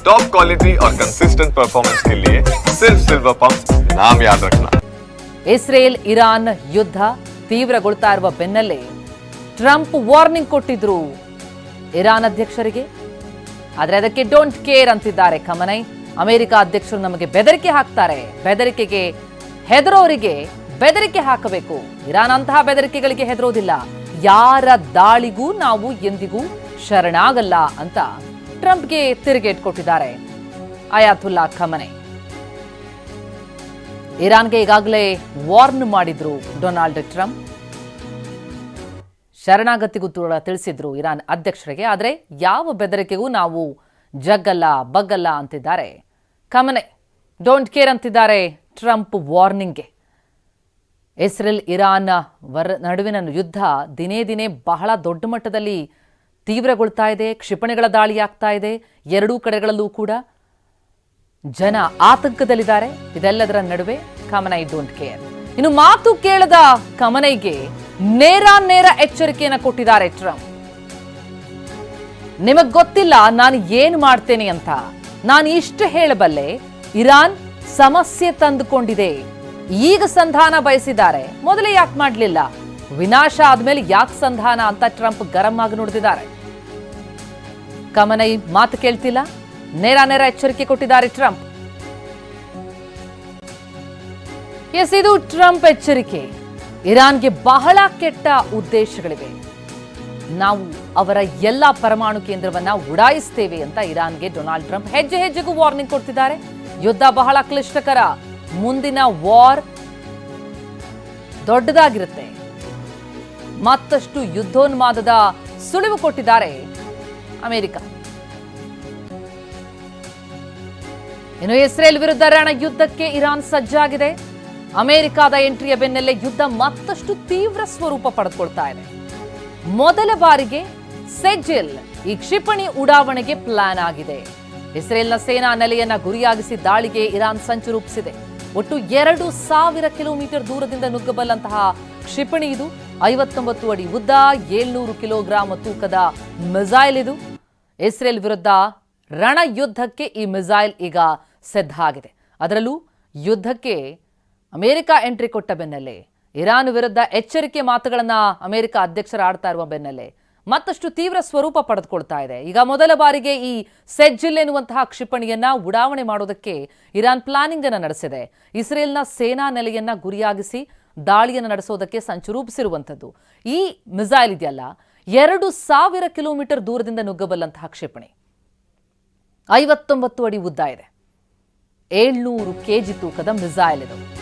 Top quality और consistent performance के लिए सिर्फ सिल्वर पंप नाम याद रखना ಇಸ್ರೇಲ್ ಇರಾನ್ ಯುದ್ಧ ತೀವ್ರಗೊಳ್ತಾ ಇರುವ ಬೆನ್ನಲ್ಲೇ ಟ್ರಂಪ್ ವಾರ್ನಿಂಗ್ ಕೊಟ್ಟಿದ್ರು ಇರಾನ್ ಅಧ್ಯಕ್ಷರಿಗೆ ಆದರೆ ಅದಕ್ಕೆ ಡೋಂಟ್ ಕೇರ್ ಅಂತಿದ್ದಾರೆ ಖಮನೈ ಅಮೆರಿಕ ಅಧ್ಯಕ್ಷರು ನಮಗೆ ಬೆದರಿಕೆ ಹಾಕ್ತಾರೆ ಬೆದರಿಕೆಗೆ ಹೆದರೋರಿಗೆ ಬೆದರಿಕೆ ಹಾಕಬೇಕು ಇರಾನ್ ಅಂತಹ ಬೆದರಿಕೆಗಳಿಗೆ ಹೆದರೋದಿಲ್ಲ ಯಾರ ದಾಳಿಗೂ ನಾವು ಎಂದಿಗೂ ಶರಣಾಗಲ್ಲ ಅಂತ ಟ್ರಂಪ್ಗೆ ತಿರುಗೇಟ್ ಕೊಟ್ಟಿದ್ದಾರೆ. ಅಯಾತುಲ್ಲಾ ಖಮನೆ. ಇರಾನ್ಗೆ ಈಗಾಗಲೇ ವಾರ್ನ್ ಮಾಡಿದ್ರು ಡೊನಾಲ್ಡ್ ಟ್ರಂಪ್. ಶರಣಾಗತಿಗೂ ಕೂಡ ತಿಳಿಸಿದ್ರು ಇರಾನ್ ಅಧ್ಯಕ್ಷರಿಗೆ, ಆದರೆ ಯಾವ ಬೆದರಿಕೆಗೂ ನಾವು ಜಗ್ಗಲ್ಲ, ಬಗ್ಗಲ್ಲ ಅಂತಿದ್ದಾರೆ. ಖಮನೆ, ಡೋಂಟ್ ಕೇರ್ ಅಂತಿದ್ದಾರೆ ಟ್ರಂಪ್ ವಾರ್ನಿಂಗ್ಗೆ. ಇಸ್ರೇಲ್ ಇರಾನ್ ವರ ನಡುವಿನ ಯುದ್ಧ ದಿನೇ ದಿನೇ ಬಹಳ ದೊಡ್ಡ ಮಟ್ಟದಲ್ಲಿ ತೀವ್ರಗೊಳ್ತಾ ಇದೆ, ಕ್ಷಿಪಣಿಗಳ ದಾಳಿ ಆಗ್ತಾ ಇದೆ. ಎರಡೂ ಕಡೆಗಳಲ್ಲೂ ಕೂಡ ಜನ ಆತಂಕದಲ್ಲಿದ್ದಾರೆ. ಇದೆಲ್ಲದರ ನಡುವೆ ಕಮನೈ ಡೋಂಟ್ ಕೇರ್ ಇನ್ನು ಮಾತು ಕೇಳದ ಕಮನೈಗೆ ನೇರ ನೇರ ಎಚ್ಚರಿಕೆಯನ್ನು ಕೊಟ್ಟಿದ್ದಾರೆ ಟ್ರಂಪ್. ನಿಮಗ್ ಗೊತ್ತಿಲ್ಲ ನಾನು ಏನ್ ಮಾಡ್ತೇನೆ ಅಂತ. ನಾನು ಇಷ್ಟು ಹೇಳಬಲ್ಲೆ, ಇರಾನ್ ಸಮಸ್ಯೆ ತಂದುಕೊಂಡಿದೆ. ಈಗ ಸಂಧಾನ ಬಯಸಿದ್ದಾರೆ. ಮೊದಲೇ ಯಾಕೆ ಮಾಡಲಿಲ್ಲ? ವಿನಾಶ ಆದ್ಮೇಲೆ ಯಾಕೆ ಸಂಧಾನ ಅಂತ ಟ್ರಂಪ್ ಗರಂ ಆಗಿ ನುಡಿದಿದ್ದಾರೆ. ಕಮನೈ ಮಾತು ಕೇಳ್ತಿಲ್ಲ. ನೇರ ನೇರ ಎಚ್ಚರಿಕೆ ಕೊಟ್ಟಿದ್ದಾರೆ ಟ್ರಂಪ್. ಎಸ್, ಇದು ಟ್ರಂಪ್ ಎಚ್ಚರಿಕೆ. ಇರಾನ್ಗೆ ಬಹಳ ಕೆಟ್ಟ ಉದ್ದೇಶಗಳಿವೆ. ನಾವು ಅವರ ಎಲ್ಲ ಪರಮಾಣು ಕೇಂದ್ರವನ್ನ ಉಡಾಯಿಸ್ತೇವೆ ಅಂತ ಇರಾನ್ಗೆ ಡೊನಾಲ್ಡ್ ಟ್ರಂಪ್ ಹೆಜ್ಜೆ ಹೆಜ್ಜೆಗೂ ವಾರ್ನಿಂಗ್ ಕೊಡ್ತಿದ್ದಾರೆ. ಯುದ್ಧ ಬಹಳ ಕ್ಲಿಷ್ಟಕರ. ಮುಂದಿನ ವಾರ್ ದೊಡ್ಡದಾಗಿರುತ್ತೆ. ಮತ್ತಷ್ಟು ಯುದ್ಧೋನ್ಮಾದದ ಸುಳಿವು ಕೊಟ್ಟಿದ್ದಾರೆ ಅಮೆರಿಕ. ಇನ್ನು ಇಸ್ರೇಲ್ ವಿರುದ್ಧ ರಣ ಯುದ್ಧಕ್ಕೆ ಇರಾನ್ ಸಜ್ಜಾಗಿದೆ. ಅಮೆರಿಕದ ಎಂಟ್ರಿಯ ಬೆನ್ನಲ್ಲೇ ಯುದ್ಧ ಮತ್ತಷ್ಟು ತೀವ್ರ ಸ್ವರೂಪ ಪಡೆದುಕೊಳ್ತಾ ಇದೆ. ಮೊದಲ ಬಾರಿಗೆ ಸೆಜಿಲ್ ಈ ಕ್ಷಿಪಣಿ ಉಡಾವಣೆಗೆ ಪ್ಲಾನ್ ಆಗಿದೆ. ಇಸ್ರೇಲ್ನ ಸೇನಾ ನೆಲೆಯನ್ನ ಗುರಿಯಾಗಿಸಿ ದಾಳಿಗೆ ಇರಾನ್ ಸಂಚು ರೂಪಿಸಿದೆ. ಒಟ್ಟು ಎರಡು ಸಾವಿರ ಕಿಲೋಮೀಟರ್ ದೂರದಿಂದ ನುಗ್ಗಬಲ್ಲಂತಹ ಕ್ಷಿಪಣಿ ಇದು. ಐವತ್ತೊಂಬತ್ತು ಅಡಿ ಉದ್ದ, ಏಳ್ನೂರು ಕಿಲೋಗ್ರಾಂ ತೂಕದ ಮಿಸೈಲ್ ಇದು. ಇಸ್ರೇಲ್ ವಿರುದ್ಧ ರಣಯುದ್ಧಕ್ಕೆ ಈ ಮಿಸೈಲ್ ಈಗ ಸಿದ್ಧ ಆಗಿದೆ. ಅದರಲ್ಲೂ ಯುದ್ಧಕ್ಕೆ ಅಮೆರಿಕ ಎಂಟ್ರಿ ಕೊಟ್ಟ ಬೆನ್ನಲ್ಲೇ, ಇರಾನ್ ವಿರುದ್ಧ ಎಚ್ಚರಿಕೆ ಮಾತುಗಳನ್ನು ಅಮೆರಿಕ ಅಧ್ಯಕ್ಷರು ಆಡ್ತಾ ಇರುವ ಬೆನ್ನಲ್ಲೇ ಮತ್ತಷ್ಟು ತೀವ್ರ ಸ್ವರೂಪ ಪಡೆದುಕೊಳ್ತಾ ಇದೆ. ಈಗ ಮೊದಲ ಬಾರಿಗೆ ಈ ಸೆಜ್ಜಿಲ್ ಎನ್ನುವಂತಹ ಕ್ಷಿಪಣಿಯನ್ನ ಉಡಾವಣೆ ಮಾಡೋದಕ್ಕೆ ಇರಾನ್ ಪ್ಲಾನಿಂಗ್ ಅನ್ನು ನಡೆಸಿದೆ. ಇಸ್ರೇಲ್ನ ಸೇನಾ ನೆಲೆಯನ್ನ ಗುರಿಯಾಗಿಸಿ ದಾಳಿಯನ್ನು ನಡೆಸೋದಕ್ಕೆ ಸಂಚು ರೂಪಿಸಿರುವಂಥದ್ದು. ಈ ಮಿಸೈಲ್ ಇದೆಯಲ್ಲ, ಎರಡು ಸಾವಿರ ಕಿಲೋಮೀಟರ್ ದೂರದಿಂದ ನುಗ್ಗಬಲ್ಲಂತಹ ಕ್ಷಿಪಣಿ. ಐವತ್ತೊಂಬತ್ತು ಅಡಿ ಉದ್ದ ಇದೆ. ಏಳ್ನೂರು ಕೆಜಿ ತೂಕದ ಮಿಸೈಲ್ ಇದು.